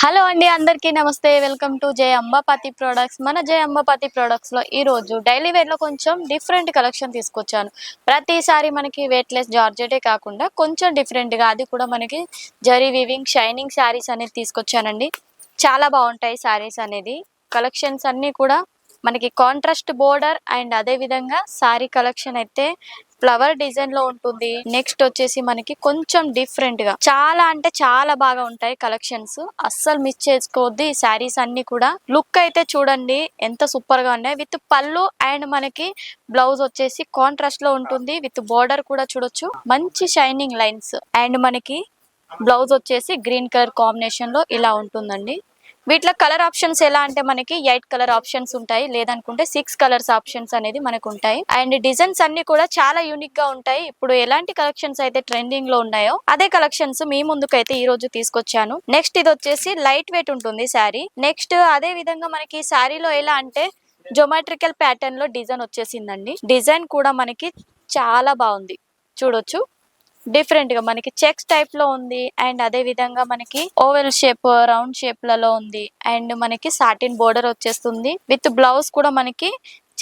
Hello అండి అందరికీ నమస్తే. Welcome to Jaya Ambapathi products. మన జయ అంబాపతి ప్రొడక్ట్స్లో ఈ రోజు డైలీ వేర్లో కొంచెం డిఫరెంట్ కలెక్షన్ తీసుకొచ్చాను. ప్రతిసారి మనకి వెయిట్లెస్ జార్జెటే కాకుండా కొంచెం డిఫరెంట్గా అది కూడా మనకి జరీ వివింగ్ షైనింగ్ శారీస్ అనేది తీసుకొచ్చానండి. చాలా బాగుంటాయి శారీస్ అనేది. కలెక్షన్స్ అన్ని కూడా మనకి కాంట్రాస్ట్ బోర్డర్ అండ్ అదే విధంగా సారీ కలెక్షన్ అయితే ఫ్లవర్ డిజైన్లో ఉంటుంది. నెక్స్ట్ వచ్చేసి మనకి కొంచెం డిఫరెంట్గా చాలా అంటే చాలా బాగా ఉంటాయి కలెక్షన్స్ అస్సలు మిస్ చేసుకోవద్దు ఈ శారీస్ అన్ని కూడా. లుక్ అయితే చూడండి ఎంత సూపర్గా ఉన్నాయి. విత్ పళ్ళు అండ్ మనకి బ్లౌజ్ వచ్చేసి కాంట్రాస్ట్లో ఉంటుంది. విత్ బోర్డర్ కూడా చూడొచ్చు. మంచి షైనింగ్ లైన్స్ అండ్ మనకి బ్లౌజ్ వచ్చేసి గ్రీన్ కలర్ కాంబినేషన్లో ఇలా ఉంటుందండి. వీటిలో కలర్ ఆప్షన్స్ ఎలా అంటే మనకి ఎయిట్ కలర్ ఆప్షన్స్ ఉంటాయి లేదనుకుంటే సిక్స్ కలర్స్ ఆప్షన్స్ అనేది మనకు ఉంటాయి. అండ్ డిజైన్స్ అన్ని కూడా చాలా యూనిక్గా ఉంటాయి. ఇప్పుడు ఎలాంటి కలెక్షన్స్ అయితే ట్రెండింగ్లో ఉన్నాయో అదే కలెక్షన్స్ మీ ముందుకు అయితే ఈ రోజు తీసుకొచ్చాను. నెక్స్ట్ ఇది వచ్చేసి లైట్ వెయిట్ ఉంటుంది శారీ. నెక్స్ట్ అదే విధంగా మనకి శారీలో ఎలా అంటే జొమాట్రికల్ ప్యాటర్న్లో డిజైన్ వచ్చేసిందండి. డిజైన్ కూడా మనకి చాలా బాగుంది. చూడొచ్చు. డిఫరెంట్గా మనకి చెక్స్ టైప్లో ఉంది అండ్ అదే విధంగా మనకి ఓవెల్ షేప్ రౌండ్ షేప్లలో ఉంది. అండ్ మనకి సాటిన్ బోర్డర్ వచ్చేస్తుంది. విత్ బ్లౌజ్ కూడా మనకి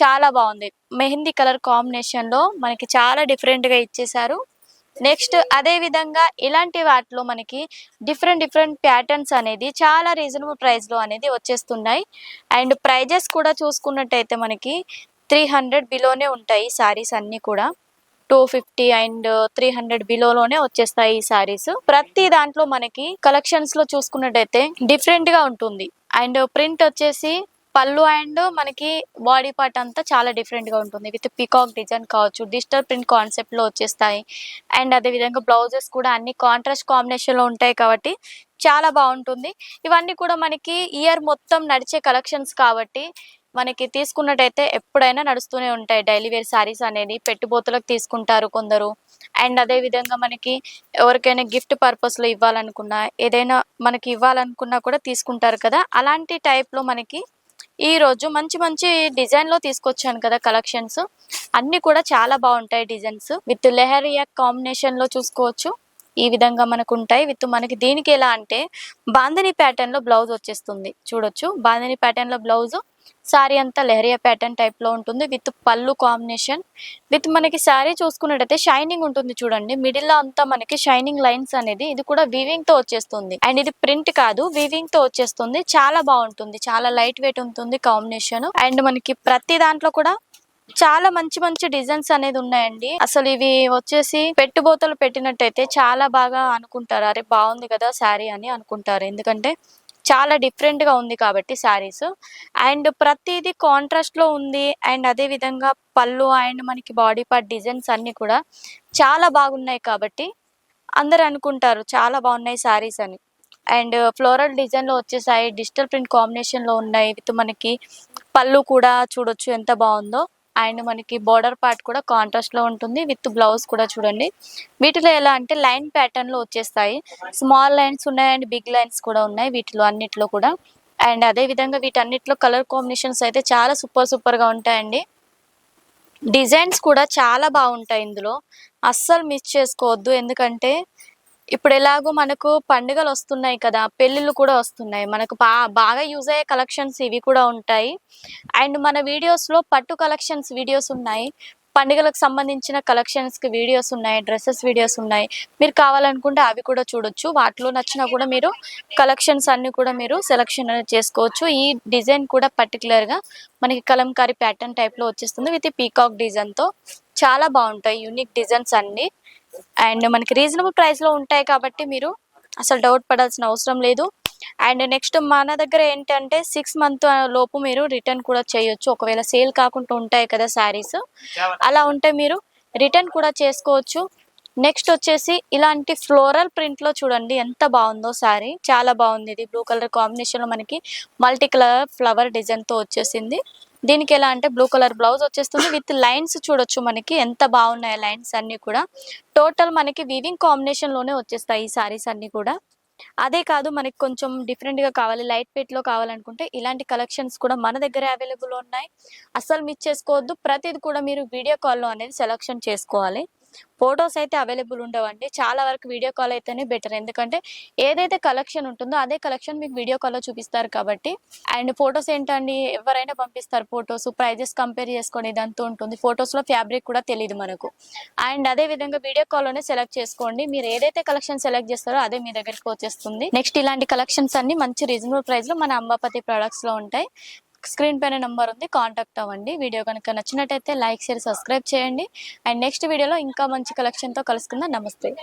చాలా బాగుంది. మెహందీ కలర్ కాంబినేషన్లో మనకి చాలా డిఫరెంట్గా ఇచ్చేసారు నెక్స్ట్ అదే విధంగా ఇలాంటి వాటిలో మనకి డిఫరెంట్ డిఫరెంట్ ప్యాటర్న్స్ అనేది చాలా రీజనబుల్ ప్రైస్లో అనేది వచ్చేస్తున్నాయి. అండ్ ప్రైజెస్ కూడా చూసుకున్నట్టయితే మనకి త్రీ హండ్రెడ్ బిలోనే ఉంటాయి సారీస్ అన్ని కూడా. Two fifty and three hundred బిలోలోనే వచ్చేస్తాయి ఈ సారీస్ ప్రతి దాంట్లో మనకి కలెక్షన్స్లో చూసుకున్నట్టయితే డిఫరెంట్గా ఉంటుంది. అండ్ ప్రింట్ వచ్చేసి పళ్ళు అండ్ మనకి బాడీ పార్ట్ అంతా చాలా డిఫరెంట్గా ఉంటుంది. విత్ పికాక్ డిజైన్ కావచ్చు డిజిటల్ ప్రింట్ కాన్సెప్ట్లో వచ్చేస్తాయి. అండ్ అదే విధంగా బ్లౌజెస్ కూడా అన్ని కాంట్రాస్ట్ కాంబినేషన్లో ఉంటాయి కాబట్టి చాలా బాగుంటుంది. ఇవన్నీ కూడా మనకి ఇయర్ మొత్తం నడిచే కలెక్షన్స్ కాబట్టి మనకి తీసుకున్నట్టయితే ఎప్పుడైనా నడుస్తూనే ఉంటాయి. డైలీ వేర్ శారీస్ అనేది పెట్టుబోతులకు తీసుకుంటారు కొందరు. అండ్ అదే విధంగా మనకి ఎవరికైనా గిఫ్ట్ పర్పస్లో ఇవ్వాలనుకున్నా ఏదైనా మనకి ఇవ్వాలనుకున్నా కూడా తీసుకుంటారు కదా. అలాంటి టైప్లో మనకి ఈ రోజు మంచి మంచి డిజైన్లో తీసుకొచ్చాను కదా కలెక్షన్స్. అన్ని కూడా చాలా బాగుంటాయి డిజైన్స్. విత్ లెహరియా కాంబినేషన్లో చూసుకోవచ్చు. ఈ విధంగా మనకు ఉంటాయి. విత్ మనకి దీనికి ఎలా అంటే బాందని ప్యాటర్న్లో బ్లౌజ్ వచ్చేస్తుంది. చూడొచ్చు. బాందని ప్యాటర్న్లో బ్లౌజు బ్లౌజ్ సారీ అంతా లెహరియా ప్యాటర్న్ టైప్లో ఉంటుంది విత్ పళ్ళు కాంబినేషన్ విత్ మనకి శారీ చూసుకున్నట్టయితే షైనింగ్ ఉంటుంది చూడండి. మిడిల్లో అంతా మనకి షైనింగ్ లైన్స్ అనేది ఇది కూడా వీవింగ్తో వచ్చేస్తుంది. అండ్ ఇది ప్రింట్ కాదు వీవింగ్తో వచ్చేస్తుంది. చాలా బాగుంటుంది. చాలా లైట్ వెయిట్ ఉంటుంది కాంబినేషన్ అండ్ మనకి ప్రతి దాంట్లో కూడా చాలా మంచి మంచి డిజైన్స్ అనేది ఉన్నాయండి. అసలు ఇవి వచ్చేసి పెట్టుబోతలు పెట్టినట్టయితే చాలా బాగా అనుకుంటారు. అరే బాగుంది కదా శారీ అని అనుకుంటారు. ఎందుకంటే చాలా డిఫరెంట్గా ఉంది కాబట్టి శారీస్ అండ్ ప్రతిదీ కాంట్రాస్ట్లో ఉంది. అండ్ అదే విధంగా పళ్ళు అండ్ మనకి బాడీ పార్ట్ డిజైన్స్ అన్నీ కూడా చాలా బాగున్నాయి కాబట్టి అందరు అనుకుంటారు చాలా బాగున్నాయి శారీస్ అని. అండ్ ఫ్లోరల్ డిజైన్లో వచ్చేసాయి. డిజిటల్ ప్రింట్ కాంబినేషన్లో ఉన్నాయి. విత్ మనకి పళ్ళు కూడా చూడొచ్చు ఎంత బాగుందో. అండ్ మనకి బోర్డర్ పార్ట్ కూడా కాంట్రాస్ట్లో ఉంటుంది. విత్ బ్లౌజ్ కూడా చూడండి. వీటిలో ఎలా అంటే లైన్ ప్యాటర్న్లో వచ్చేస్తాయి. స్మాల్ లైన్స్ ఉన్నాయి అండ్ బిగ్ లైన్స్ కూడా ఉన్నాయి వీటిలో అన్నిట్లో కూడా. అండ్ అదే విధంగా వీటన్నిటిలో కలర్ కాంబినేషన్స్ అయితే చాలా సూపర్ సూపర్గా ఉంటాయండి. డిజైన్స్ కూడా చాలా బాగుంటాయి ఇందులో. అస్సలు మిస్ చేసుకోవద్దు. ఎందుకంటే ఇప్పుడు ఎలాగో మనకు పండుగలు వస్తున్నాయి కదా పెళ్ళిళ్ళు కూడా వస్తున్నాయి. మనకు బా బాగా యూజ్ అయ్యే కలెక్షన్స్ ఇవి కూడా ఉంటాయి. అండ్ మన వీడియోస్లో పట్టు కలెక్షన్స్ వీడియోస్ ఉన్నాయి. పండుగలకు సంబంధించిన కలెక్షన్స్కి వీడియోస్ ఉన్నాయి డ్రెస్సెస్ వీడియోస్ ఉన్నాయి. మీరు కావాలనుకుంటే అవి కూడా చూడొచ్చు. వాటిలో నచ్చినా కూడా మీరు కలెక్షన్స్ అన్ని కూడా మీరు సెలెక్షన్ చేసుకోవచ్చు. ఈ డిజైన్ కూడా పర్టికులర్గా మనకి కలంకారీ ప్యాటర్న్ టైప్లో వచ్చేస్తుంది విత్ పీకాక్ డిజైన్తో చాలా బాగుంటాయి యూనిక్ డిజైన్స్ అన్ని. అండ్ మనకి రీజనబుల్ ప్రైస్లో ఉంటాయి కాబట్టి మీరు అసలు డౌట్ పడాల్సిన అవసరం లేదు. అండ్ నెక్స్ట్ మన దగ్గర ఏంటంటే సిక్స్ మంత్ లోపు మీరు రిటర్న్ కూడా చేయొచ్చు. ఒకవేళ సేల్ కాకుండా ఉంటాయి కదా శారీస్. అలా ఉంటే మీరు రిటర్న్ కూడా చేసుకోవచ్చు. నెక్స్ట్ వచ్చేసి ఇలాంటి ఫ్లోరల్ ప్రింట్లో చూడండి ఎంత బాగుందో శారీ. చాలా బాగుంది ఇది. బ్లూ కలర్ కాంబినేషన్లో మనకి మల్టీ కలర్ ఫ్లవర్ డిజైన్తో వచ్చేసింది. దీనికి ఎలా అంటే బ్లూ కలర్ బ్లౌజ్ వచ్చేస్తుంది. విత్ లైన్స్ చూడొచ్చు మనకి ఎంత బాగున్నాయి లైన్స్ అన్ని కూడా. టోటల్ మనకి వీవింగ్ కాంబినేషన్లోనే వచ్చేస్తాయి ఈ సారీస్ అన్ని కూడా. అదే కాదు మనకి కొంచెం డిఫరెంట్గా కావాలి. లైట్ వెయిట్లో కావాలనుకుంటే ఇలాంటి కలెక్షన్స్ కూడా మన దగ్గర అవైలబుల్ ఉన్నాయి. అస్సలు మిస్ చేసుకోవద్దు. ప్రతిది కూడా మీరు వీడియో కాల్లో అనేది సెలెక్షన్ చేసుకోవాలి. ఫొటోస్ అయితే అవైలబుల్ ఉండవండి. చాలా వరకు వీడియో కాల్ అయితేనే బెటర్. ఎందుకంటే ఏదైతే కలెక్షన్ ఉంటుందో అదే కలెక్షన్ మీకు వీడియో కాల్లో చూపిస్తారు కాబట్టి. అండ్ ఫొటోస్ ఏంటండి? ఎవరైనా పంపిస్తారు ఫొటోస్. ప్రైజెస్ కంపేర్ చేసుకొని ఇదంతా ఉంటుంది. ఫొటోస్లో ఫ్యాబ్రిక్ కూడా తెలియదు మనకు. అండ్ అదే విధంగా వీడియో కాల్లోనే సెలెక్ట్ చేసుకోండి. మీరు ఏదైతే కలెక్షన్ సెలెక్ట్ చేస్తారో అదే మీ దగ్గరికి వచ్చేస్తుంది. నెక్స్ట్ ఇలాంటి కలెక్షన్స్ అన్ని మంచి రీజనబుల్ ప్రైస్లో మన అంబాపతి ప్రొడక్ట్స్లో ఉంటాయి. స్క్రీన్ పైన నెంబర్ ఉంది కాంటాక్ట్ అవ్వండి. వీడియో కనుక నచ్చినట్టయితే లైక్ షేర్ సబ్స్క్రైబ్ చేయండి. అండ్ నెక్స్ట్ వీడియోలో ఇంకా మంచి కలెక్షన్తో కలుసుకుందాం. నమస్తే.